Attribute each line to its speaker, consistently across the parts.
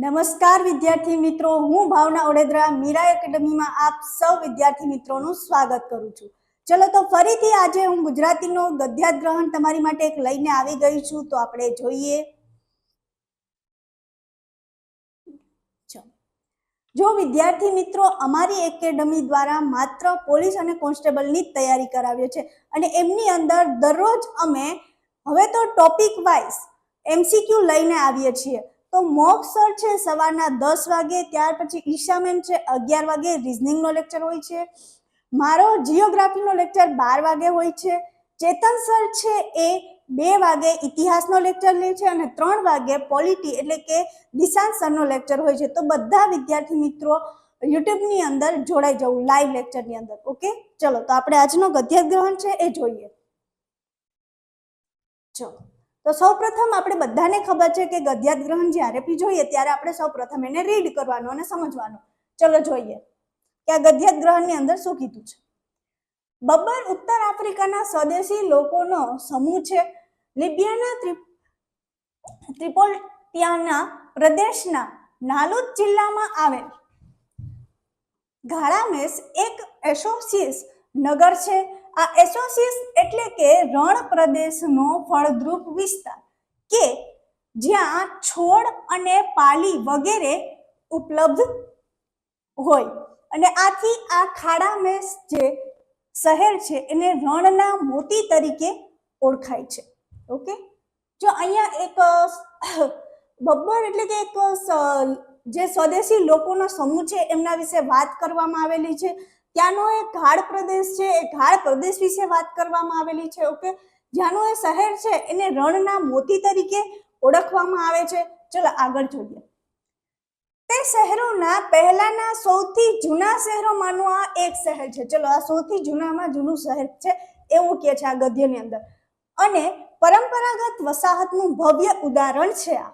Speaker 1: નમસ્કાર વિદ્યાર્થી મિત્રો, હું ભાવના ઓડેદરા, મીરા એકેડમીમાં આપ સૌ વિદ્યાર્થી મિત્રોનું સ્વાગત કરું છું. ચલો તો ફરીથી આજે હું ગુજરાતીનો ગદ્યાગ્રહણ તમારી માટે એક લઈને આવી ગઈ છું, તો આપણે જોઈએ. જો વિદ્યાર્થી મિત્રો, અમારી એકેડમી દ્વારા માત્ર પોલીસ અને કોન્સ્ટેબલની તૈયારી કરાવ્યો છે અને એમની અંદર દરરોજ અમે હવે તો ટોપિક વાઇઝ એમસીક્યુ લઈને આવીએ છીએ. તો મોક સર છે સવારના દસ વાગે, ત્યાર પછી ઈશા મેમ છે અગિયાર વાગે, રિઝનિંગનો લેક્ચર હોય છે. મારો જીઓગ્રાફીનો લેક્ચર બાર વાગે હોય છે. ચેતન સર છે એ બે વાગે ઇતિહાસનો લેક્ચર લે છે અને ત્રણ વાગે પોલિટી એટલે કે દિશાંત સરનો લેક્ચર હોય છે. તો બધા વિદ્યાર્થી મિત્રો યુટ્યુબની અંદર જોડાઈ જવું, લાઈવ લેક્ચરની અંદર, ઓકે? ચલો, તો આપણે આજનો ગદ્યગ્રહણ છે એ જોઈએ. ચલો. તો સૌપ્રથમ આપણે બધાને ખબર છે કે ગદ્યાગ્રહણ જ્યારે બી જોઈએ ત્યારે આપણે સૌપ્રથમ એને રીડ કરવાનું અને સમજવાનું. ચલો જોઈએ કે આ ગદ્યાગ્રહણની અંદર શું કીધું છે? બબ્બર ઉત્તર આફ્રિકાના સ્વદેશી લોકોનો સમૂહ છે. લિબિયાના ત્રિ- ત્રિપોલિયાના પ્રદેશના નાલુદ જિલ્લામાં આવેલ ગાળામેસ એક એસોસિયસ નગર છે. આ એસોસિયસ એટલે કે રણ પ્રદેશનો ફળદ્રુપ વિસ્તાર કે જ્યાં છોડ અને પાલી વગેરે ઉપલબ્ધ હોય. અને આથી આ ખાડામેસ જે શહેર છે એને રણના મોતી તરીકે ઓળખાય છે. ઓકે? જો અહીંયા એક, બબ્બર એટલે કે એક જે સ્વદેશી લોકોનો સમૂહ છે એમના વિશે વાત કરવામાં આવેલી છે. ત્યાંનો એ ઘાડ પ્રદેશ છે, એ ઘાડ પ્રદેશ વિશે વાત કરવામાં આવેલી છે, ઓકે? જ્યાંનું એ શહેર છે, એને રણના મોતી તરીકે ઓળખવામાં આવે છે. ચલો આગળ જોઈએ. તે શહેરોના પહેલાના સૌથી જૂના શહેરોમાંનું આ એક શહેર છે. ચલો, આ સૌથી જૂનામાં જૂનું શહેર છે એવું કહે છે આ ગદ્યની અંદર. અને પરંપરાગત વસાહતનું ભવ્ય ઉદાહરણ છે આ.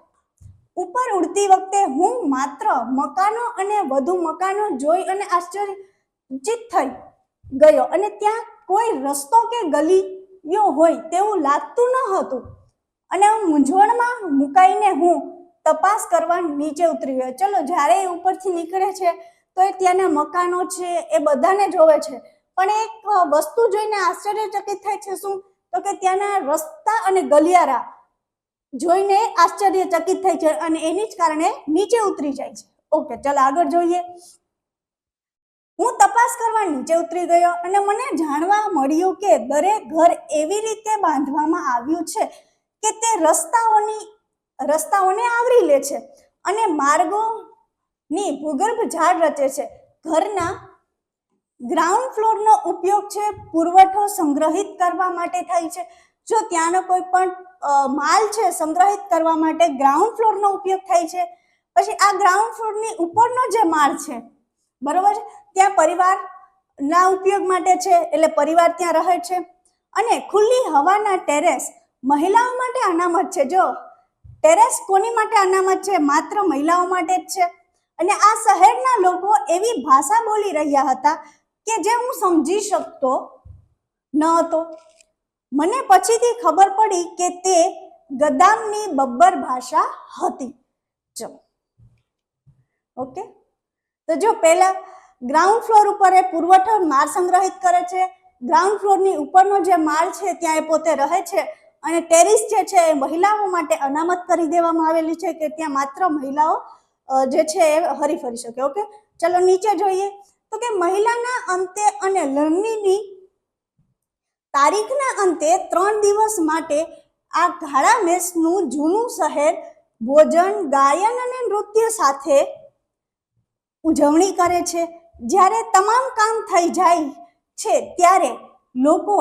Speaker 1: ઉપર ઉડતી વખતે હું માત્ર મકાનો અને વધુ મકાનો જોઈ અને આશ્ચર્યચિત થઈ ગયો. અને ત્યાં કોઈ રસ્તો કે ગલીઓ હોય તેવું લાગતું ન હતું. અને હું મૂંઝવણમાં મુકાઈને હું તપાસ કરવા નીચે ઉતરી ગયો. ચલો, જ્યારે એ ઉપરથી નીકળે છે, તો એ ત્યાંના મકાનો છે, એ બધાને જોવે છે. પણ એક વસ્તુ જોઈને આશ્ચર્યચકિત થાય છે શું? તો કે ત્યાંના રસ્તા અને ગલિયારા જોઈને આશ્ચર્યચકિત થાય છે અને એની જ કારણે નીચે ઉતરી જાય છે. ઓકે, ચાલો આગળ જોઈએ. હું તપાસ કરવા નીચે ઉતરી ગયો અને મને જાણવા મળ્યું કે દરેક ઘર એવી રીતે બાંધવામાં આવ્યું છે કે તે રસ્તાઓની, રસ્તાઓને આવરી લે છે અને માર્ગોની ભૂગર્ભ ઝાડ રચે છે. ઘરના ગ્રાઉન્ડ ફ્લોરનો ઉપયોગ છે પુરવઠો સંગ્રહિત કરવા માટે થાય છે. જો ત્યાંનો કોઈ પણ માલ છે સંગ્રહિત કરવા માટે ગ્રાઉન્ડ ફ્લોરનો ઉપયોગ થાય છે. પછી આ ગ્રાઉન્ડ ફ્લોરની ઉપરનો જે માળ છે બરોબર? ત્યાં પરિવારના ઉપયોગ માટે છે, એટલે પરિવાર ત્યાં રહે છે. અને ખુલ્લી હવાના ટેરેસ મહિલાઓ માટે અનામત છે. જો, ટેરેસ કોની માટે અનામત છે? માત્ર મહિલાઓ માટે જ છે. અને આ શહેરના લોકો એવી ભાષા બોલી રહ્યા હતા કે જે હું સમજી શકતો ન હતો. મને પછીથી ખબર પડી કે તે ગદામની બબ્બર ભાષા હતી. ચલો. ઓકે? તો જો પહેલા ગ્રાઉન્ડ ફ્લોર ઉપર એ પુરવઠો માલ સંગ્રહિત કરે છે ગ્રાઉન્ડ ફ્લોરની ઉપરનો જે માળ છે ત્યાં એ પોતે રહે છે અને ટેરિસ જે છે એ મહિલાઓ માટે અનામત કરી દેવામાં આવેલી છે કે ત્યાં માત્ર મહિલાઓ જે છે એ હરી ફરી શકે, ઓકે? ચલો નીચે જોઈએ. તો કે મહિલાના અંતે અને લણણીની તારીખના અંતે ત્રણ દિવસ માટે આ ઘાડા મેસનું જૂનું શહેર ભોજન, ગાયન અને નૃત્ય સાથે ઉજવણી કરે છે. જ્યારે તમામ કામ થઈ જાય છે, ત્યારે લોકો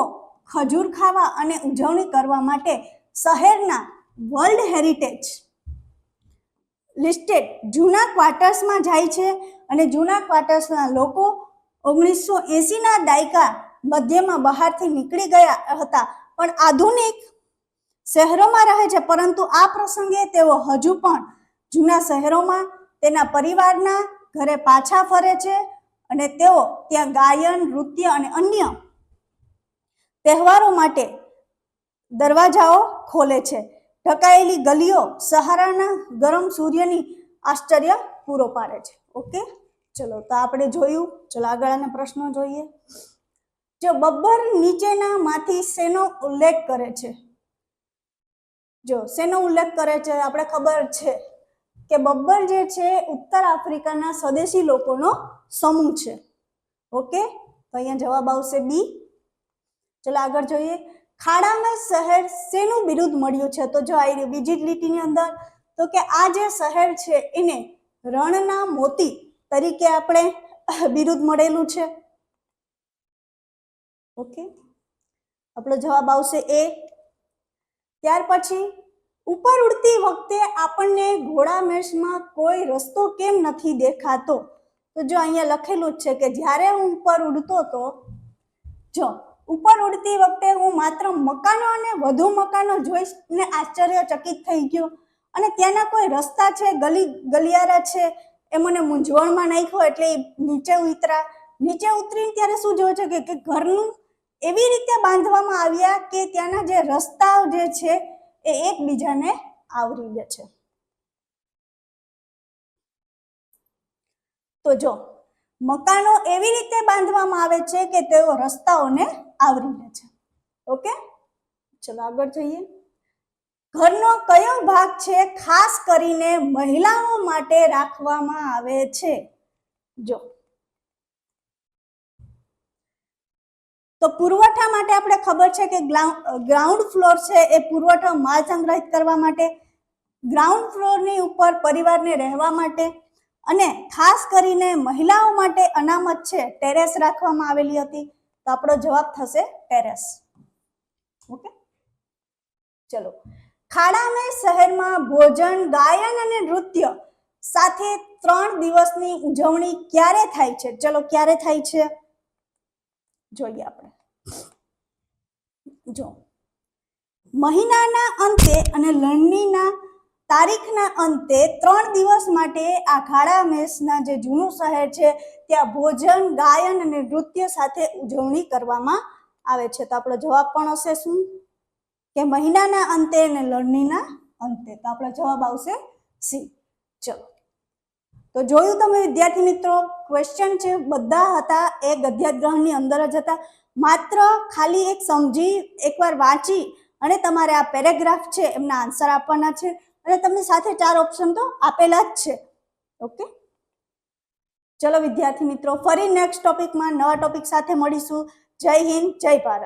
Speaker 1: ખજૂર ખાવા અને ઉજવણી કરવા માટે શહેરના વર્લ્ડ હેરિટેજ લિસ્ટેડ જૂના ક્વાર્ટર્સમાં જાય છે અને જૂના ક્વાર્ટર્સના લોકો ઓગણીસો એંસીના દાયકા મધ્યમાં બહારથી નીકળી ગયા હતા. પણ આધુનિક શહેરોમાં રહે છે, પરંતુ આ પ્રસંગે તેઓ હજુ પણ જૂના શહેરોમાં, તેના પરિવારના ઘરે પાછા ફરે છે અને તેઓ ત્યાં ગાયન, નૃત્ય અને અન્ય તહેવારો માટે દરવાજાઓ ખોલે છે. ઢકાયેલી ગલીઓ સહારાના ગરમ સૂર્યની આશ્ચર્ય પૂરો પાડે છે. ઓકે? ચલો, તો આપણે જોયું. ચલો આગળના પ્રશ્નો જોઈએ. જો બબ્બર નીચેના માંથી શેનો ઉલ્લેખ કરે છે? જો, શેનો ઉલ્લેખ કરે છે? આપણે ખબર છે. કે બબ્બર જે છે, ઉત્તર આફ્રિકાના સ્વદેશી લોકોનો સમૂહ છે. ઓકે? તો અહીંયા જવાબ આવશે બી. ચલો આગળ જોઈએ. ખાડામાં શહેર શેનું બિરુદ મળ્યું છે? તો જો આવી રહ્યું બીજી લીટીની અંદર, તો કે આ જે શહેર છે, એને રણના મોતી તરીકે આપણે બિરુદ મળેલું છે. ઓકે? આપણો જવાબ આવશે એ. ત્યાર પછી ઉપર ઉડતી વખતે આપણને ઘોડા મેષમાં કોઈ રસ્તો કેમ નથી દેખાતો? તો જો અહીંયા લખેલું જ છે કે જ્યારે હું ઉપર ઉડતો તો, જો, ઉપર ઉડતી વખતે હું માત્ર મકાનો અને વધુ મકાનો જોઈને આશ્ચર્યચકિત થઈ ગયો. અને ત્યાંના કોઈ રસ્તા છે, ગલી, ગલિયારા છે, એ મને મૂંઝવણમાં નાખ્યો એટલે નીચે ઉતરા. નીચે ઉતરીને ત્યારે શું જોયું છે કે ઘરનું એવી રીતે બાંધવામાં આવ્યા કે ત્યાંના જે રસ્તાઓ જે છે એ એકબીજાને આવરી લે છે. તો જો, મકાનો એવી રીતે બાંધવામાં આવે છે કે તેઓ રસ્તાઓને આવરી લે છે. ઓકે? ચલો આગળ જોઈએ. ઘરનો કયો ભાગ છે ખાસ કરીને મહિલાઓ માટે રાખવામાં આવે છે? જો તો પુરવઠા માટે આપણે ખબર છે કે ગ્રાઉન્ડ ફ્લોર છે એ પુરવઠો માલ સંગ્રહિત કરવા માટે ગ્રાઉન્ડ ફ્લોરની ઉપર પરિવારને રહેવા માટે અને ખાસ કરીને મહિલાઓ માટે અનામત છે ટેરેસ રાખવામાં આવેલી હતી. તો આપણો જવાબ થશે ટેરેસ. ઓકે? ચલો. ખાડામે શહેરમાં ભોજન, ગાયન અને નૃત્ય સાથે ત્રણ દિવસની ઉજવણી ક્યારે થાય છે? ચલો, ક્યારે થાય છે? જોઈએ આપણે. જો, મહિનાના અંતે અને લણણીના તારીખના અંતે ત્રણ દિવસ માટે આ ખાડા મેસના જે જૂનું શહેર છે, ત્યાં ભોજન, ગાયન અને નૃત્ય સાથે ઉજવણી કરવામાં આવે છે. તો આપણો જવાબ પણ હશે શું? કે મહિનાના અંતે અને લણણીના અંતે? તો આપણો જવાબ આવશે સી. ચલો. તો જોયું તમે વિદ્યાર્થી મિત્રો ક્વેશ્ચન છે, બધા હતા એ ગદ્યાગ્રહણની અંદર જ હતા. માત્ર ખાલી એક સમજી એકવાર વાંચી અને તમારે આ પેરેગ્રાફ છે, એમના આન્સર આપવાના છે. અને તમને સાથે ચાર ઓપ્શન તો આપેલા જ છે. ઓકે ચલો વિદ્યાર્થી મિત્રો, ફરી નેક્સ્ટ ટોપિકમાં નવા ટોપિક સાથે મળીશું. જય હિન્દ, જય ભારત.